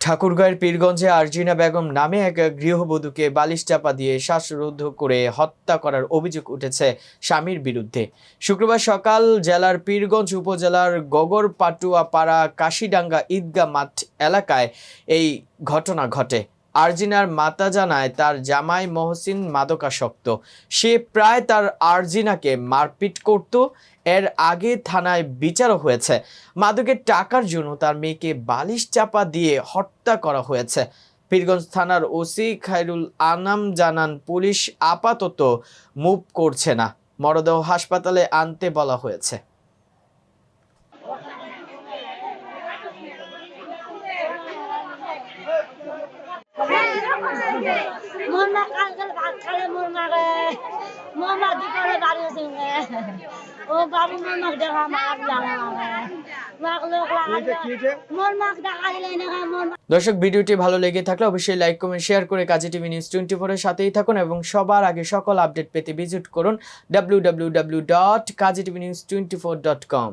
ঠাকুরগাঁয়ের পীরগঞ্জে আরজিনা বেগম নামে এক গৃহবধূকে বালিশ চাপা দিয়ে শ্বাসরুদ্ধ করে হত্যা করার অভিযোগ উঠেছে স্বামীর বিরুদ্ধে। শুক্রবার সকাল জেলার পীরগঞ্জ উপজেলার গগরপাটুয়াপাড়া কাশিডাঙ্গা ঈদগা মাঠ এলাকায় এই ঘটনা ঘটে। আরজিনার মাতা জানায় তার জামাই মহসিন মাদকাসক্ত। সে প্রায় তার আরজিনাকে মারপিট করত। এর আগে থানায় বিচারও হয়েছে। মাদকের টাকার জন্য তার মেয়েকে বালিশ চাপা দিয়ে হত্যা করা হয়েছে। পীরগঞ্জ থানার ওসি খায়রুল আনাম জানান, পুলিশ আপাতত মুভ করছে না। মরদেহ হাসপাতালে আনতে বলা হয়েছে। মোর মা কালকে ভাত খালে মোর মাকে মোর মা দুপুরে বাড়ি সঙ্গে ও বাবু মোর মাকে দেখা জানা মাকে লোক মোর মাক দেখা দিলে না মোর দর্শক ভিডিওটি ভালো লেগে থাকলে অবশ্যই লাইক কমেন্ট শেয়ার করে কাজী টিভি নিউজ টোয়েন্টি ফোরের সাথেই থাকুন এবং সবার আগে সকল আপডেট পেতে ভিজিট করুন W W W dot Kazi TV news twenty four dot com